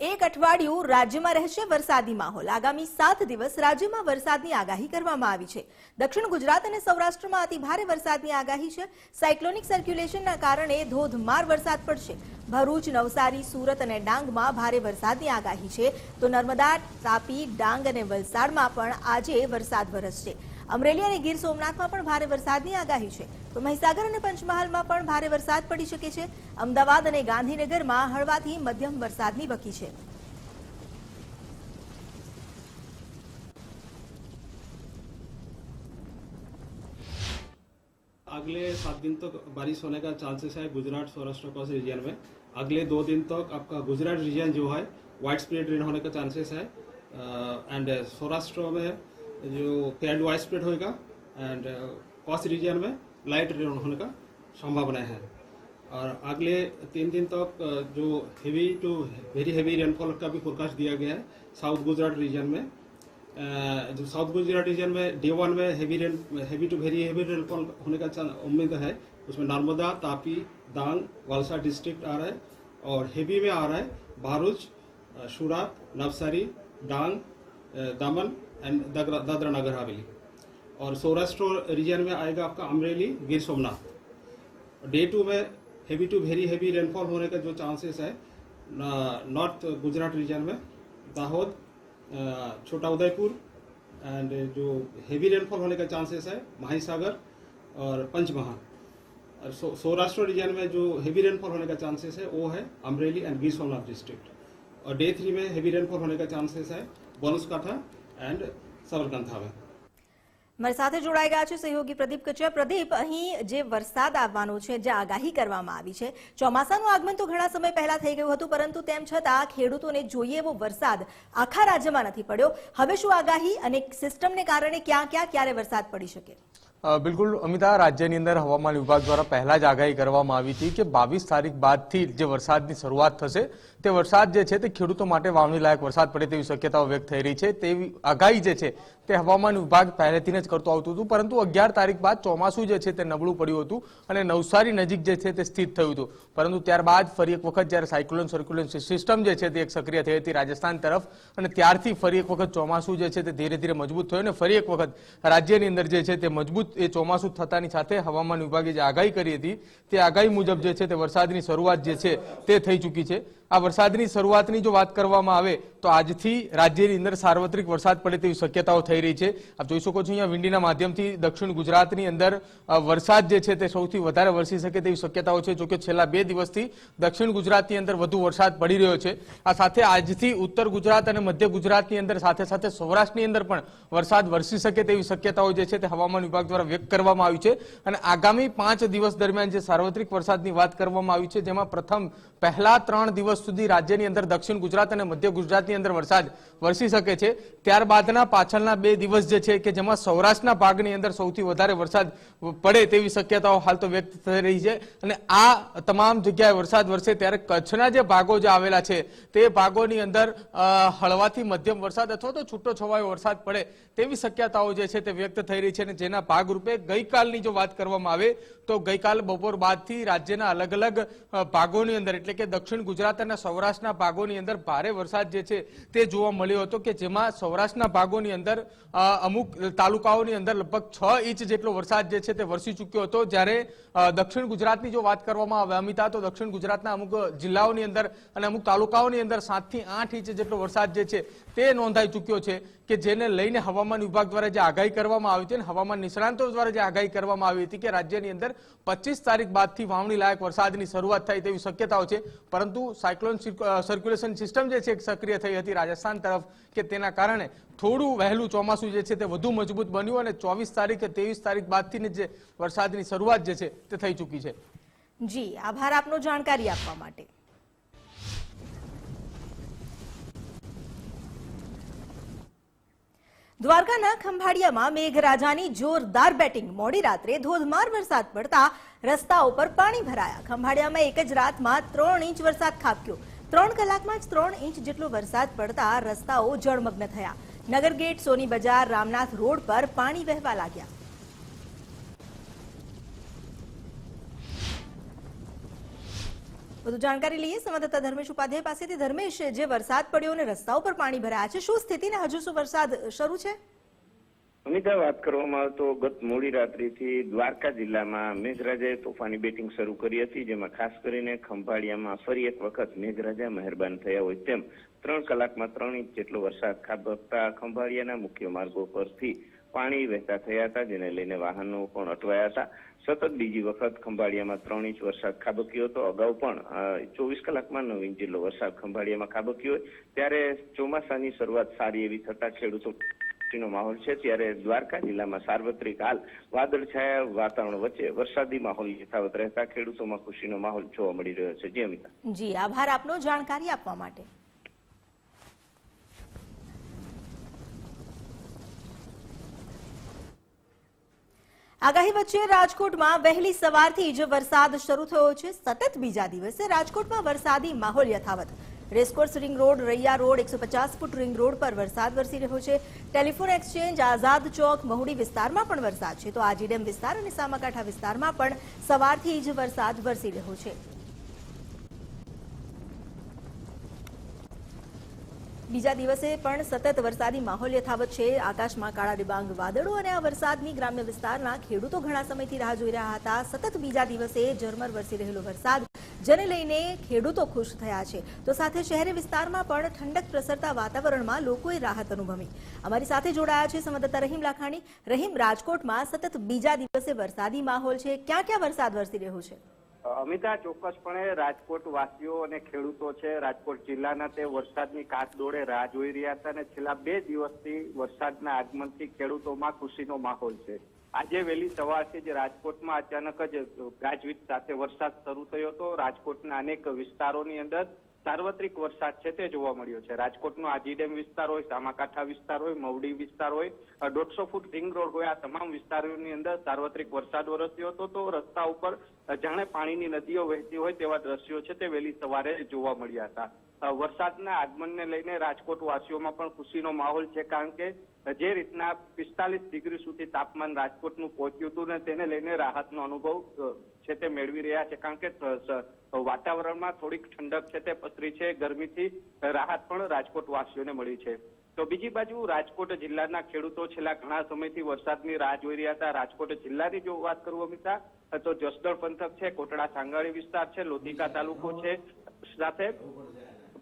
એક અઠવાડિયું રાજ્યમાં રહેશે વરસાદી માહોલ. આગામી સાત દિવસ રાજ્યમાં વરસાદની આગાહી કરવામાં આવી છે. દક્ષિણ ગુજરાત અને સૌરાષ્ટ્રમાં અતિ ભારે વરસાદની આગાહી છે. સાયક્લોનિક સર્ક્યુલેશનના કારણે ધોધમાર વરસાદ પડશે. ભરૂચ, નવસારી, સુરત અને ડાંગમાં ભારે વરસાદની આગાહી છે. તો નર્મદા, તાપી, ડાંગ અને વલસાડમાં પણ આજે વરસાદ વરસશે. અમરેલી અને ગીર સોમનાથમાં પણ ભારે વરસાદની આગાહી છે તો મહીસાગર અને પંચમહાલમાં પણ ભારે વરસાદ પડી શકે છે અમદાવાદ અને ગાંધીનગરમાં હળવાથી મધ્યમ વરસાદની વકી છે अगले सात दिन तक बारिश होने का चांसेस है गुजरात सौराष्ट्र कोस्ट रीजन में अगले दो दिन तक आपका गुजरात रीजन जो है वाइड स्प्रेड रेन होने का चांसेस है एंड सौराष्ट्र में जो पेड वाइड स्प्रेड होएगा एंड कोस्ट रीजन में लाइट रेन होने का संभावना है। और अगले तीन दिन तक अ, जो heavy to very heavy rainfall का भी फोरकास्ट दिया गया है साउथ गुजरात रीजन में। जो साउथ गुजरात रीजन में डे वन में heavy rain heavy to very heavy rainfall होने का उम्मीद है। उसमें नर्मदा तापी डांग वालसा डिस्ट्रिक्ट आ रहा है और हेवी में आ रहा है भारूच सूरत नवसारी डांग दमन एंड दादरा नगर हवेली। और सौराष्ट्र रीजन में आएगा आपका अमरेली, गिर सोमनाथ। डे टू में heavy to very heavy rainfall होने का जो चांसेस है नॉर्थ गुजरात रीजन में, दाहोद छोटा उदयपुर एंड जो हेवी रेनफॉल होने का चांसेस है, माहिसागर और पंचमहाल। और सौराष्ट्र रीजन में जो हेवी रेनफॉल होने का चांसेस है, वो है अमरेली एंड गिर सोमनाथ डिस्ट्रिक्ट और डे थ्री में हेवी रेनफॉल होने का चांसेस है, बनसकांठा એન્ડ સબરકંઠ આવે મારી સાથે જોડાઈ ગયા છે સહયોગી પ્રદીપ કચિયા. પ્રદીપ, અહીં જે વરસાદ આવવાનો છે, જે આગાહી કરવામાં આવી છે, ચોમાસાનું આગમન તો ઘણા સમય પહેલા થઈ ગયું હતું, પરંતુ તેમ છતાં ખેડૂતોને જોઈએ એવો વરસાદ આખા રાજ્યમાં નથી પડ્યો. હવે શું આગાહી અને સિસ્ટમને કારણે ક્યાં ક્યાં ક્યારે વરસાદ પડી શકે? બિલકુલ અમિતા, રાજ્યની અંદર હવામાન વિભાગ દ્વારા પહેલા જ આગાહી કરવામાં આવી હતી કે બાવીસ તારીખ બાદથી જે વરસાદની શરૂઆત થશે, તે વરસાદ જે છે તે ખેડૂતો માટે વાવણી લાયક વરસાદ પડે તેવી શક્યતાઓ વ્યક્ત થઈ રહી છે. તેવી આગાહી જે છે તે હવામાન વિભાગ પહેલેથી જ કરતું આવતું હતું, પરંતુ અગિયાર તારીખ બાદ ચોમાસું જે છે તે નબળું પડ્યું હતું અને નવસારી નજીક જે છે તે સ્થિત થયું હતું. પરંતુ ત્યારબાદ ફરી એક વખત જ્યારે સાયક્લોન સર્ક્યુલન સિસ્ટમ જે છે તે એક સક્રિય થઈ હતી રાજસ્થાન તરફ, અને ત્યારથી ફરી એક વખત ચોમાસું જે છે તે ધીરે ધીરે મજબૂત થયું અને ફરી એક વખત રાજ્યની અંદર જે છે તે મજબૂત એ ચોમાસું થતાની સાથે હવામાન વિભાગે જે આગાહી કરી હતી, તે આગાહી મુજબ જે છે તે વરસાદની શરૂઆત જે છે તે થઈ ચૂકી છે. આ વરસાદની શરૂઆતની જો વાત કરવામાં આવે તો આજથી રાજ્યની અંદર સાર્વત્રિક વરસાદ પડે તેવી શક્યતાઓ થઈ રહી છે. આપ જોઈ શકો છો અહીંયા વિંડીના માધ્યમથી દક્ષિણ ગુજરાતની અંદર વરસાદ જે છે તે સૌથી વધારે વરસી શકે તેવી શક્યતાઓ છે. જોકે છેલ્લા બે દિવસથી દક્ષિણ ગુજરાતની અંદર વધુ વરસાદ પડી રહ્યો છે. આ સાથે આજથી ઉત્તર ગુજરાત અને મધ્ય ગુજરાતની અંદર સાથે સાથે સૌરાષ્ટ્રની અંદર પણ વરસાદ વરસી શકે તેવી શક્યતાઓ જે છે તે હવામાન વિભાગ દ્વારા વ્યક્ત કરવામાં આવી છે. અને આગામી પાંચ દિવસ દરમિયાન જે સાર્વત્રિક વરસાદની વાત કરવામાં આવી છે, જેમાં પ્રથમ પહેલા ત્રણ દિવસ સુધી રાજ્યની અંદર દક્ષિણ ગુજરાત અને મધ્ય ગુજરાતની અંદર વરસાદ વરસી શકે છે. ત્યારબાદના પાછળના બે દિવસ જે છે કે જેમાં સૌરાષ્ટ્રના ભાગની અંદર સૌથી વધારે વરસાદ પડે તેવી શક્યતાઓ હાલ તો વ્યક્ત થઈ રહી છે. અને આ તમામ જગ્યાએ વરસાદ વરસે ત્યારે કચ્છના જે ભાગો જે આવેલા છે તે ભાગોની અંદર હળવાથી મધ્યમ વરસાદ અથવા તો છૂટો છવાયો વરસાદ પડે તેવી શક્યતાઓ જે છે તે વ્યક્ત થઈ રહી છે અને જેના ભાગરૂપે ગઈકાલની જો વાત કરવામાં આવે તો ગઈકાલ બપોર બાદથી રાજ્યના અલગ અલગ ભાગોની અંદર એટલે કે દક્ષિણ ગુજરાત અને સૌરાષ્ટ્રના ભાગોની અંદર ભારે વરસાદ જે છે તે જોવા મળ્યો હતો કે જેમાં સૌરાષ્ટ્રના ભાગોની અંદર અમુક તાલુકાઓની અંદર લગભગ છ ઇંચ જેટલો વરસાદ જે છે તે વરસી ચૂક્યો હતો. જ્યારે દક્ષિણ ગુજરાતની જો વાત કરવામાં આવે, અમિતા, તો દક્ષિણ ગુજરાતના અમુક જિલ્લાઓની અંદર અને અમુક તાલુકાઓની અંદર સાતથી આઠ ઇંચ જેટલો વરસાદ જે છે તે નોંધાઈ ચૂક્યો છે. કે જેને લઈને હવામાન વિભાગ દ્વારા જે આગાહી કરવામાં આવી હતી અને હવામાન નિષ્ણાંતો દ્વારા જે આગાહી કરવામાં આવી હતી કે રાજ્યની અંદર પચીસ તારીખ બાદથી વાવણી લાયક વરસાદની શરૂઆત થાય તેવી શક્યતાઓ છે. પરંતુ સાયક્લોન સર્ક્યુલેશન સિસ્ટમ જે છે એક સક્રિય થઈ હતી રાજસ્થાન તરફ કે તેના કારણે થોડું વહેલું ચોમાસું જે છે તે વધુ મજબૂત બન્યું અને ચોવીસ તારીખ કે ત્રેવીસ તારીખ બાદથી જે વરસાદની શરૂઆત જે છે તે થઈ ચૂકી છે. જી, આભાર આપનો જાણકારી આપવા માટે. દ્વારકાના ખંભાળિયામાં મેઘરાજાની જોરદાર બેટિંગ. મોડી રાત્રે ધોધમાર વરસાદ પડતા રસ્તાઓ પર પાણી ભરાયા. ખંભાળિયામાં એક જ રાતમાં ત્રણ ઇંચ વરસાદ ખાબક્યો. ત્રણ કલાકમાં જ ત્રણ ઇંચ જેટલો વરસાદ પડતા રસ્તાઓ જળમગ્ન થયા. નગરગેટ, સોની બજાર, રામનાથ રોડ પર પાણી વહેવા લાગ્યા. વધુ જાણકારી લઈએ સંવાદદાતા ધર્મેશ ઉપાધ્યાય પાસેથી. ધર્મેશ, જે વરસાદ પડ્યો અને રસ્તાઓ પર પાણી ભરાયા છે, શું સ્થિતિ ને હજુ શું વરસાદ શરૂ છે? અમિતા, વાત કરવામાં આવે તો ગત મોડી રાત્રિથી દ્વારકા જિલ્લામાં મેઘરાજાએ તોફાની બેટિંગ શરૂ કરી હતી, જેમાં ખાસ કરીને ખંભાળિયામાં ફરી એક વખત મેઘરાજા મહેરબાન થયા હોય તેમ ત્રણ કલાકમાં ત્રણ ઇંચ જેટલો વરસાદ ખાબકતા ખંભાળિયાના મુખ્ય માર્ગો પરથી પાણી વહેતા થયા હતા, જેને લઈને વાહનો પણ અટવાયા હતા. સતત બીજી વખત ખંભાળિયામાં ત્રણ ઇંચ વરસાદ ખાબક્યો હતો. અગાઉ પણ ચોવીસ કલાકમાં નવ ઇંચ જેટલો વરસાદ ખંભાળિયામાં ખાબક્યો ત્યારે ચોમાસાની શરૂઆત સારી એવી થતા ખેડૂતો ખુશીનો માહોલ છે. ત્યારે દ્વારકા જિલ્લામાં સાર્વત્રિક હાલ. વાદળછાયા વાતાવરણ વચ્ચે વરસાદી માહોલ યથાવત રહેતા ખેડૂતોમાં ખુશીનો માહોલ જોવા મળી રહ્યો છે. જી અમિતા જી, આભાર આપનો જાણકારી આપવા માટે. આગાહી વચ્ચે રાજકોટમાં વહેલી સવારથી જ વરસાદ શરૂ થયો છે. સતત બીજા દિવસે રાજકોટમાં વરસાદી માહોલ યથાવત. Racecourse ring road, Raiya road, એકસો ફૂટ રિંગ રોડ પર વરસાદ વરસી રહ્યો છે. ટેલિફોન એક્સચેન્જ, આઝાદ ચોક, મહુડી વિસ્તારમાં પણ વરસાદ છે. તો આજીડેમ વિસ્તાર અને સામાકાંઠા વિસ્તારમાં પણ સવારથી જ વરસાદ વરસી રહ્યો છે. બીજા દિવસે પણ સતત વરસાદી માહોલ યથાવત છે. આકાશમાં કાળા ડિબાંગ વાદળો અને આ વરસાદની ગ્રામ્ય વિસ્તારના ખેડૂતો ઘણા સમયથી રાહ જોઈ રહ્યા હતા. સતત બીજા દિવસે ઝરમર વરસી રહેલો વરસાદ, જેને લઈને ખેડૂતો ખુશ થયા છે. તો સાથે શહેરી વિસ્તારમાં પણ ઠંડક પ્રસરતા વાતાવરણમાં લોકોએ રાહત અનુભવી. અમારી સાથે જોડાયા છે સંવાદદાતા રહીમ લાખાણી. રહીમ, રાજકોટમાં સતત બીજા દિવસે વરસાદી માહોલ છે. ક્યાં ક્યાં વરસાદ વરસી રહ્યો છે? અમિતા, ચોક્કસપણે રાજકોટ વાસીઓ અને ખેડૂતો છે. રાજકોટ જિલ્લાના તે વરસાદની કાટદોડે રાહ જોઈ રહ્યા હતા અને છેલ્લા બે દિવસથી વરસાદના આગમનથી ખેડૂતોમાં ખુશીનો માહોલ છે. આજે વહેલી સવારથી જ રાજકોટમાં અચાનક જ ગાજવીજ સાથે વરસાદ શરૂ થયો હતો. રાજકોટના અનેક વિસ્તારોની અંદર સાર્વત્રિક વરસાદ છે તે જોવા મળ્યો છે. રાજકોટનો આજી ડેમ વિસ્તાર હોય, સામાકાંઠા વિસ્તાર હોય, મવડી વિસ્તાર હોય દોઢસો ફૂટ રિંગ રોડ હોય, આ તમામ વિસ્તારોની અંદર સાર્વત્રિક વરસાદ વરસ્યો હતો. તો રસ્તા ઉપર જાણે પાણીની નદીઓ વહેતી હોય તેવા દ્રશ્યો છે તે વહેલી સવારે જોવા મળ્યા હતા. વરસાદના આગમનને લઈને રાજકોટ વાસીઓમાં પણ ખુશીનો માહોલ છે કારણ કે જે રીતના પિસ્તાલીસ ડિગ્રી સુધી તાપમાન રાજકોટનું પહોંચ્યું હતું ને તેને લઈને રાહતનો અનુભવ છે તે મેળવી રહ્યા છે કારણ કે વાતાવરણમાં થોડીક ઠંડક છે તે પસરી છે, ગરમીથી રાહત પણ રાજકોટ વાસીઓને મળી છે. તો બીજી બાજુ રાજકોટ જિલ્લાના ખેડૂતો છેલ્લા ઘણા સમયથી વરસાદની રાહ જોઈ રહ્યા હતા. રાજકોટ જિલ્લાની જો વાત કરું અમિતા તો જસદણ પંથક છે, કોટડા સાંગાળી વિસ્તાર છે લોધિકા તાલુકો છે, સાથે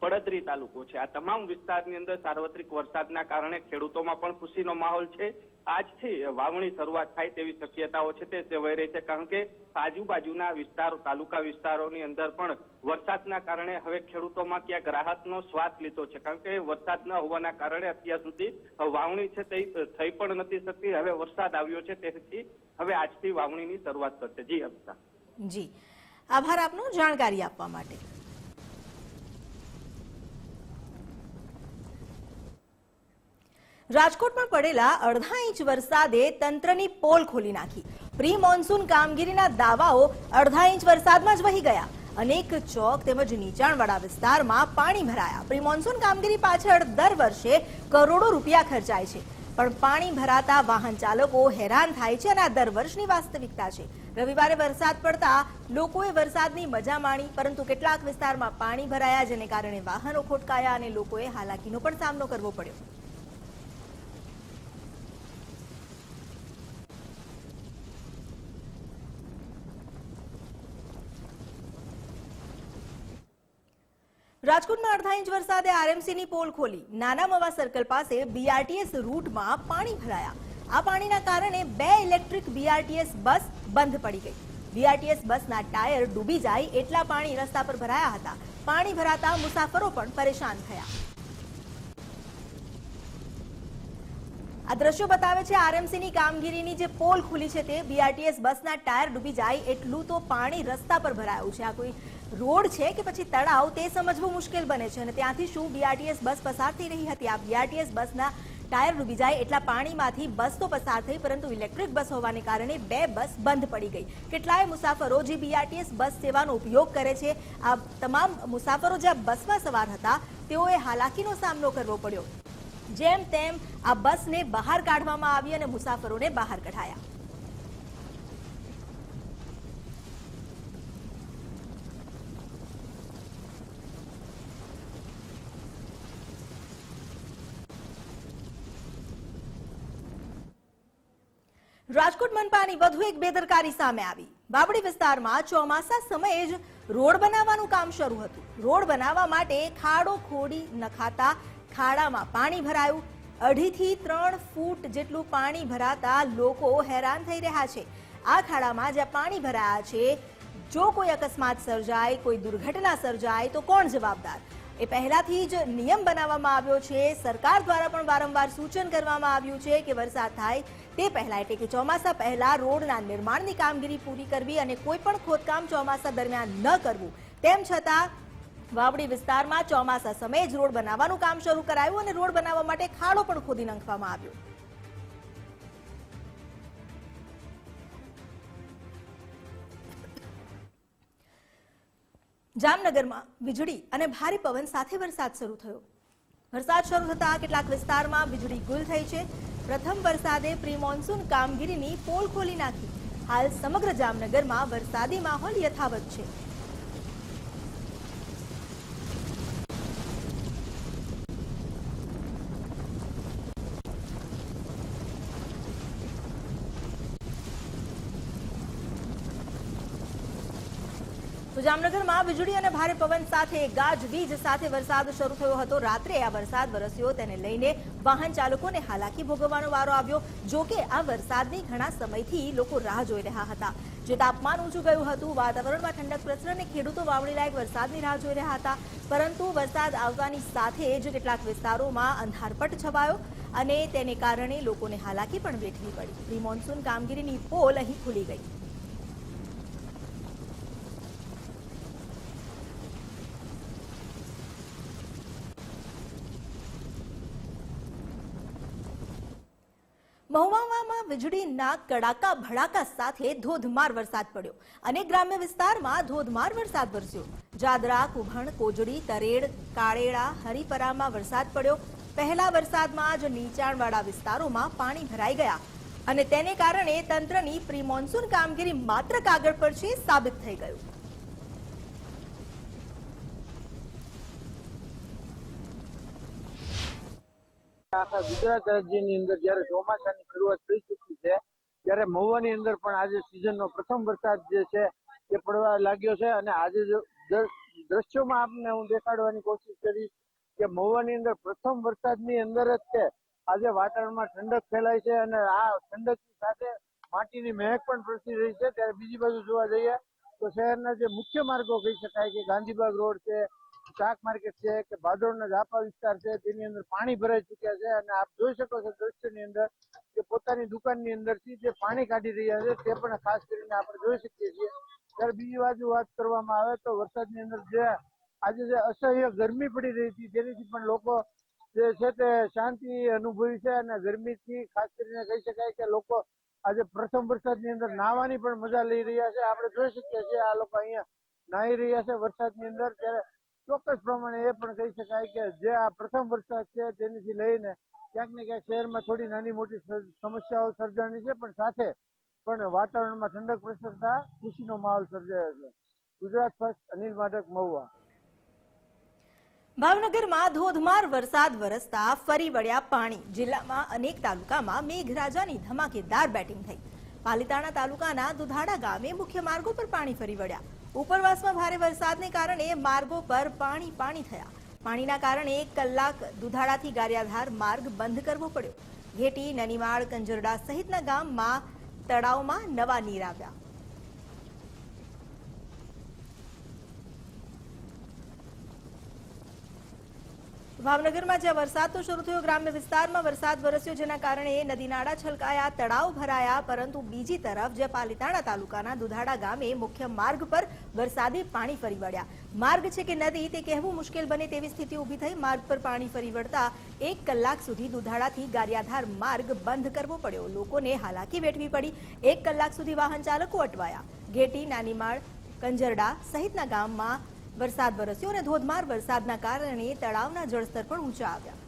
પડદરી તાલુકો છે. આ તમામ વિસ્તારની અંદર સાર્વત્રિક વરસાદના કારણે ખેડૂતોમાં પણ ખુશીનો માહોલ છે. આજથી વાવણી શરૂઆત થાય તેવી શક્યતાઓ છે તે સેવાઈ રહી છે. કારણ કે આજુબાજુના વિસ્તારો, તાલુકા વિસ્તારોની અંદર પણ વરસાદના કારણે હવે ખેડૂતોમાં ક્યાંક રાહતનો શ્વાસ લીધો છે. કારણ કે વરસાદ ન હોવાના કારણે અત્યાર સુધી વાવણી છે તે થઈ પણ નથી શકતી. હવે વરસાદ આવ્યો છે તેથી હવે આજથી વાવણીની શરૂઆત થશે. જી, અમિતા. જી. આભાર આપનો જાણકારી આપવા માટે. રાજકોટમાં પડેલા અડધા ઇંચ વરસાદે તંત્રની પોલ ખોલી નાખી. પ્રી મોન્સૂન કામગીરીના દાવાઓ અડધા ઇંચ વરસાદમાં જ વહી ગયા. અનેક ચોક તેમજ નીચાણવાળા વિસ્તારમાં પાણી ભરાયા. પ્રી મોન્સૂન કામગીરી પાછળ દર વર્ષે કરોડો રૂપિયા ખર્ચાય છે. પણ પાણી ભરાતા વાહન ચાલકો હેરાન થાય છે અને આ દર વર્ષની વાસ્તવિકતા છે. રવિવારે વરસાદ પડતા લોકોએ વરસાદની મજા માણી, પરંતુ કેટલાક વિસ્તારમાં પાણી ભરાયા, જેને કારણે વાહનો ખોટકાયા અને લોકોએ હાલાકીનો પણ સામનો કરવો પડ્યો. રાજકોટમાં અડધા ઇંચ વરસાદે આરએમસીની પોલ ખોલી. નાના મવા સર્કલ પાસે બીઆરટીએસ રૂટમાં પાણી ભરાયા. આ પાણીના કારણે બે ઇલેક્ટ્રિક બીઆરટીએસ બસ બંધ પડી ગઈ. બીઆરટીએસ બસના ટાયર ડૂબી જાય એટલા પાણી રસ્તા પર ભરાયા હતા. પાણી ભરાતા મુસાફરો પણ પરેશાન થયા. આ દ્રશ્યો બતાવે છે આરએમસીની કામગીરીની જે પોલ ખુલી છે તે બીઆરટીએસ બસના ટાયર ડૂબી જાય એટલું તો પાણી રસ્તા પર ભરાયું છે. આ કોઈ રોડ છે કે પછી તળાવ, તે સમજવું મુશ્કેલ બને છે. અને ત્યાંથી શું બીઆરટીએસ બસ પસાર થઈ રહી હતી? આ બીઆરટીએસ બસના ટાયર ડૂબી જાય એટલા પાણીમાંથી બસ તો પસાર થઈ, પરંતુ ઇલેક્ટ્રિક બસ હોવાને કારણે બે બસ બંધ પડી ગઈ. કેટલાય મુસાફરો જે બીઆરટીએસ બસ સેવાનો ઉપયોગ કરે છે, આ તમામ મુસાફરો જે બસમાં સવાર હતા, તેઓએ હાલાકીનો સામનો કરવો પડ્યો. જેમ તેમ આ બસને બહાર કાઢવામાં આવી અને મુસાફરોને બહાર કઢાયા. રાજકોટ મનપાની વધુ એક બેદરકારી સામે આવી. બાબડી વિસ્તારમાં ચોમાસા સમયે જ રોડ બનાવવાનું કામ શરૂ હતું. રોડ બનાવવા માટે ખાડો ખોડી નખાતા ખાડામાં પાણી ભરાયું. અઢીથી ત્રણ ફૂટ જેટલું પાણી ભરાતા લોકો હેરાન થઈ રહ્યા છે. આ ખાડામાં જ્યાં પાણી ભરાયા છે, જો કોઈ અકસ્માત સર્જાય, કોઈ દુર્ઘટના સર્જાય, તો કોણ જવાબદાર? એ પહેલાથી જ નિયમ બનાવવામાં આવ્યો છે. સરકાર દ્વારા પણ વારંવાર સૂચન કરવામાં આવ્યું છે કે વરસાદ થાય તે પહેલા એટલે કે ચોમાસા પહેલા રોડના નિર્માણની કામગીરી પૂરી કરવી અને કોઈ ખોદકામ ચોમાસા દરમિયાન ન કરવું. તેમ છતાં, વાવડી વિસ્તારમાં ચોમાસા સમયે જ રોડ બનાવવાનું કામ શરૂ કરાયું અને રોડ બનાવવા માટે ખાડો પણ ખોદી નાખવામાં આવ્યો. જામનગરમાં વીજળી અને ભારે પવન સાથે વરસાદ શરૂ થયો. વરસાદ શરૂ થતા કેટલાક વિસ્તારમાં વીજળી ગુલ થઈ છે. પ્રથમ વરસાદે પ્રી મોન્સૂન કામગીરીની પોલ ખોલી નાખી. હાલ સમગ્ર જામનગરમાં વરસાદી માહોલ યથાવત છે. તો જામનગરમાં વીજળી અને ભારે પવન સાથે ગાજવીજ સાથે વરસાદ શરૂ થયો હતો. રાત્રે આ વરસાદ વરસ્યો. તેને લઈને વાહન ચાલકોને હાલાકી ભોગવવાનો વારો આવ્યો. જો કે આ વરસાદની ઘણા સમયથી લોકો રાહ જોઈ રહ્યા હતા. જે તાપમાન ઊંચું ગયું હતું, વાતાવરણમાં ઠંડક પ્રસરણ ખેડૂતો વાવણી લાયક વરસાદની રાહ જોઈ રહ્યા હતા. પરંતુ વરસાદ આવવાની સાથે જ કેટલાક વિસ્તારોમાં અંધારપટ છવાયો અને તેને કારણે લોકોને હાલાકી પણ વેઠવી પડી. પ્રી મોન્સૂન કામગીરીની પોલ અહીં ખુલી ગઈ. વીજળીના કડાકા, ભડાકા સાથે ધોધમાર વરસાદ પડ્યો અને ગ્રામ્ય વિસ્તારમાં ધોધમાર વરસાદ વરસ્યો. જાદરા, કુભણ, કોજડી, તરેડ, કાળેડા, હરિપરામાં વરસાદ પડ્યો. પહેલા વરસાદમાં જ નીચાણવાળા વિસ્તારોમાં પાણી ભરાઈ ગયા અને તેને કારણે તંત્રની પ્રી મોન્સૂન કામગીરી માત્ર કાગળ પર છે, સાબિત થઈ ગયું. આખા ગુજરાત રાજ્યની અંદર જ્યારે ચોમાસાની શરૂઆત થઈ ચૂકી છે, ત્યારે મહુવાની અંદર પણ આજે સિઝનનો પ્રથમ વરસાદ જે છે એ પડવા લાગ્યો છે અને આજે દ્રશ્યોમાં આપને હું દેખાડવાની કોશિશ કરીશ કે મહુવાની અંદર પ્રથમ વરસાદની અંદર જ છે આજે વાતાવરણમાં ઠંડક ફેલાય છે અને આ ઠંડકની સાથે માટીની મહેક પણ પ્રસરી રહી છે. ત્યારે બીજી બાજુ જોવા જઈએ તો શહેરના જે મુખ્ય માર્ગો કહી શકાય કે ગાંધીબાગ રોડ છે શાક માર્કેટ છે કે ભાદોડના ઝાપા વિસ્તાર છે, તેની અંદર પાણી ભરાઈ ચુક્યા છે અને આપ જોઈ શકો છો દ્રશ્યની અંદર કે પોતાની દુકાનની અંદરથી જે પાણી કાઢી રહ્યા છે, તે પણ ખાસ કરીને આપણે જોઈ શકીએ છીએ. ત્યારે બીજી બાજુ વાત કરવામાં આવે તો વરસાદની અંદર જે આજે જે અસહ્ય ગરમી પડી રહી હતી, તેનાથી પણ લોકો જે છે તે શાંતિ અનુભવી છે અને ગરમીથી ખાસ કરીને કહી શકાય કે લોકો આજે પ્રથમ વરસાદની અંદર નાહવાની પણ મજા લઈ રહ્યા છે. આપણે જોઈ શકીએ છીએ આ લોકો અહીંયા નાહી રહ્યા છે વરસાદની અંદર. ત્યારે ચોક્કસ પ્રમાણે એ પણ કહી શકાય કે જે આ પ્રથમ વરસાદ છે તેનીથી લઈને ક્યાંક ને ક્યાંક શહેરમાં થોડી નાની મોટી સમસ્યાઓ સર્જાણી છે, પણ સાથે પણ વાતાવરણમાં ઠંડક પ્રસરતા ખુશીનો માહોલ સર્જાયો છે. ગુજરાત ફર્સ્ટ, અનિલ માઢક, મહુવા. ભાવનગરમાં ધોધમાર વરસાદ વરસતા ફરી વળ્યા પાણી. જિલ્લામાં અનેક તાલુકામાં મેઘરાજાની ધમાકેદાર બેટિંગ થઈ. પાલિતાણા તાલુકાના દુધાડા ગામે મુખ્ય માર્ગો પર પાણી ફરી વળ્યા. ઉપરવાસમાં ભારે વરસાદને કારણે માર્ગો પર પાણી પાણી થયા. પાણીના કારણે એક કલાક દુધાડાથી ગારિયાધાર માર્ગ બંધ કરવો પડ્યો. ઘેટી નનીમાળ કંજરડા સહિતના ગામમાં તળાવમાં નવા નીર આવ્યા. ભાવનગરમાં જ્યાં વરસાદ તો શરૂ થયો, ગ્રામ્ય વિસ્તારમાં વરસાદ વરસ્યો, જેના કારણે નદી નાળા છલકાયા, તળાવ ભરાયા, પરંતુ બીજી તરફ જે પાલિતાણા તાલુકાના દુધાડા ગામે મુખ્ય માર્ગ પર વરસાદી પાણી ફરી વળ્યા. માર્ગ છે કે નદી, તે કહેવું મુશ્કેલ બને તેવી સ્થિતિ ઊભી થઈ. માર્ગ પર પાણી ફરી વળતા એક કલાક સુધી દુધાડાથી ગારિયાધાર માર્ગ બંધ કરવો પડ્યો. લોકોને હાલાકી વેઠવી પડી. એક કલાક સુધી વાહન ચાલકો અટવાયા. ઘેટી, નાનીમાળ, કંજરડા સહિતના ગામમાં વરસાદ વરસ્યો અને ધોધમાર વરસાદના કારણે તળાવના જળસ્તર પણ ઊંચા આવ્યા.